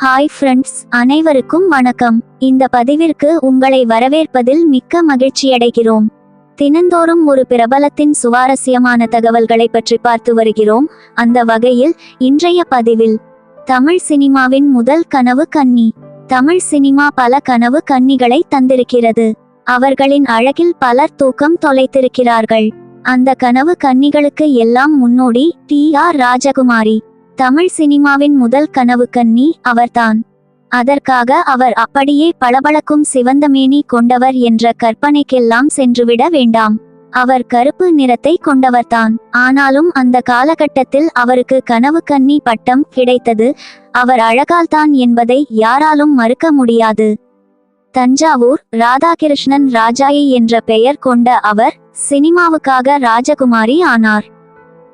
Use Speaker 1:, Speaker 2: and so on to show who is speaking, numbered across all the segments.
Speaker 1: Hi friends அனைவருக்கும் வணக்கம். இந்த பதிவிற்கு உங்களை வரவேற்பதில் மிக்க மகிழ்ச்சியடைகிறோம். தினந்தோறும் ஒரு பிரபலத்தின் சுவாரஸ்யமான தகவல்களை பற்றி பார்த்து வருகிறோம். அந்த வகையில் இன்றைய பதிவில் தமிழ் சினிமாவின் முதல் கனவு கன்னி. தமிழ் சினிமா பல கனவு கன்னிகளை தந்திருக்கிறது. அவர்களின் அழகில் பலர் தூக்கம் தொலைத்திருக்கிறார்கள். அந்த கனவு கன்னிகளுக்கு எல்லாம் முன்னோடி டி ஆர் ராஜகுமாரி. தமிழ் சினிமாவின் முதல் கனவு கன்னி அவர்தான். அதற்காக அவர் அப்படியே பளபளக்கும் சிவந்தமேனி கொண்டவர் என்ற கற்பனைக்கெல்லாம் சென்றுவிட வேண்டாம். அவர் கருப்பு நிறத்தை கொண்டவர்தான். ஆனாலும் அந்த காலகட்டத்தில் அவருக்கு கனவு கன்னி பட்டம் கிடைத்தது. அவர் அழகால்தான் என்பதை யாராலும் மறுக்க முடியாது. தஞ்சாவூர் ராதாகிருஷ்ணன் ராஜாயி என்ற பெயர் கொண்ட அவர் சினிமாவுக்காக ராஜகுமாரி ஆனார்.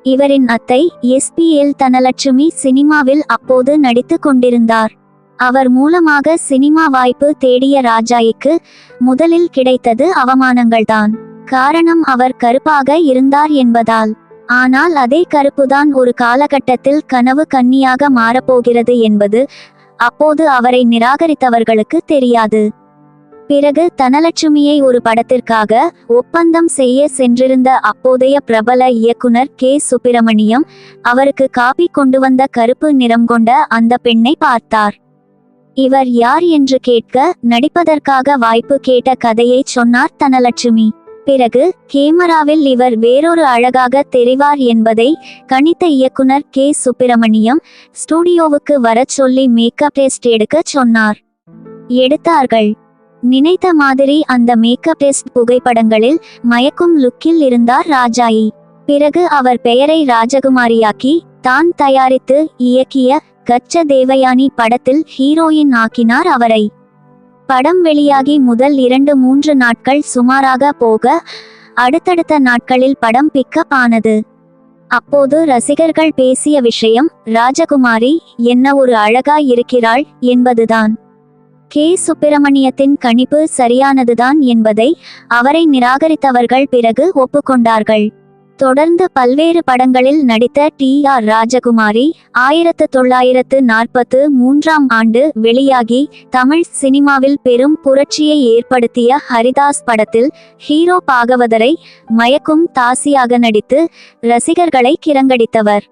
Speaker 1: இவரின் அத்தை எஸ்பிஎல் தனலட்சுமி சினிமாவில் அப்போது நடித்து கொண்டிருந்தார். அவர் மூலமாக சினிமா வாய்ப்பு தேடிய ராஜாய்க்கு முதலில் கிடைத்தது அவமானங்கள்தான். காரணம் அவர் கருப்பாக இருந்தார் என்பதால். ஆனால் அதே கருப்புதான் ஒரு காலகட்டத்தில் கனவு கன்னியாக மாறப்போகிறது என்பது அப்போது அவரை நிராகரித்தவர்களுக்கு தெரியாது. பிறகு தனலட்சுமியை ஒரு படத்திற்காக ஒப்பந்தம் செய்ய சென்றிருந்த அப்போதைய பிரபல இயக்குனர் கே. சுப்பிரமணியம் அவருக்கு காபி கொண்டு வந்த கருப்பு நிறம் கொண்ட அந்த பெண்ணை பார்த்தார். இவர் யார் என்று கேட்க நடிப்பதற்காக வாய்ப்பு கேட்ட கதையை சொன்னார் தனலட்சுமி. பிறகு கேமராவில் இவர் வேறொரு அழகாக தெரிவார் என்பதை கணித்த இயக்குனர் கே. சுப்பிரமணியம் ஸ்டூடியோவுக்கு வரச் சொல்லி மேக்கப் டெஸ்ட் எடுக்க சொன்னார். எடுத்தார்கள். நினைத்த மாதிரி அந்த மேக்கப் டெஸ்ட் புகைப்படங்களில் மயக்கும் லுக்கில் இருந்தார் ராஜாயி. பிறகு அவர் பெயரை ராஜகுமாரியாக்கி தான் தயாரித்து இயக்கிய கச்ச தேவயானி படத்தில் ஹீரோயின் ஆக்கினார் அவரை. படம் வெளியாகி முதல் இரண்டு மூன்று நாட்கள் சுமாராக போக அடுத்தடுத்த நாட்களில் படம் பிக்கப் ஆனது. அப்போது ரசிகர்கள் பேசிய விஷயம் ராஜகுமாரி என்ன ஒரு அழகாய் இருக்கிறாள் என்பதுதான். கே. சுப்பிரமணியத்தின் கணிப்பு சரியானதுதான் என்பதை அவரை நிராகரித்தவர்கள் பிறகு ஒப்புக்கொண்டார்கள். தொடர்ந்து பல்வேறு படங்களில் நடித்த டி. ஆர். ராஜகுமாரி ஆயிரத்து தொள்ளாயிரத்து நாற்பத்து மூன்றாம் ஆண்டு வெளியாகி தமிழ் சினிமாவில் பெரும் புரட்சியை ஏற்படுத்திய ஹரிதாஸ் படத்தில் ஹீரோ பாகவதரை மயக்கும் தாசியாக நடித்து ரசிகர்களை கிரங்கடித்தவர்.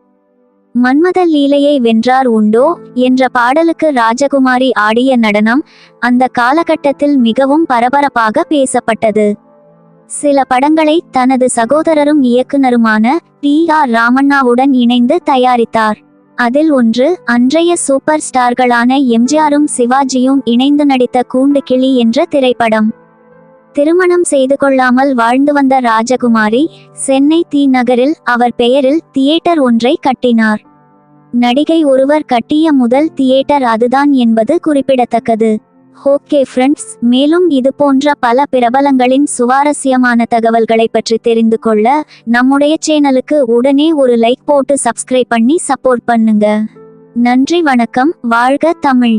Speaker 1: மன்மத லீலையை வென்றார் உண்டோ என்ற பாடலுக்கு ராஜகுமாரி ஆடிய நடனம் அந்த காலகட்டத்தில் மிகவும் பரபரப்பாக பேசப்பட்டது. சில படங்களை தனது சகோதரரும் இயக்குனருமான டி. ஆர். ராமண்ணாவுடன் இணைந்து தயாரித்தார். அதில் ஒன்று அன்றைய சூப்பர் ஸ்டார்களான எம்ஜிஆரும் சிவாஜியும் இணைந்து நடித்த கூண்டு கிளி என்ற திரைப்படம். திருமணம் செய்து கொள்ளாமல் வாழ்ந்து வந்த ராஜகுமாரி சென்னை தி நகரில் அவர் பெயரில் தியேட்டர் ஒன்றை கட்டினார். நடிகை ஒருவர் கட்டிய முதல் தியேட்டர் அதுதான் என்பது குறிப்பிடத்தக்கது. ஓகே ஃப்ரெண்ட்ஸ் மேலும் இது போன்ற பல பிரபலங்களின் சுவாரஸ்யமான தகவல்களை பற்றி தெரிந்து கொள்ள நம்முடைய சேனலுக்கு உடனே ஒரு லைக் போட்டு சப்ஸ்கிரைப் பண்ணி சப்போர்ட் பண்ணுங்க. நன்றி வணக்கம் வாழ்க தமிழ்.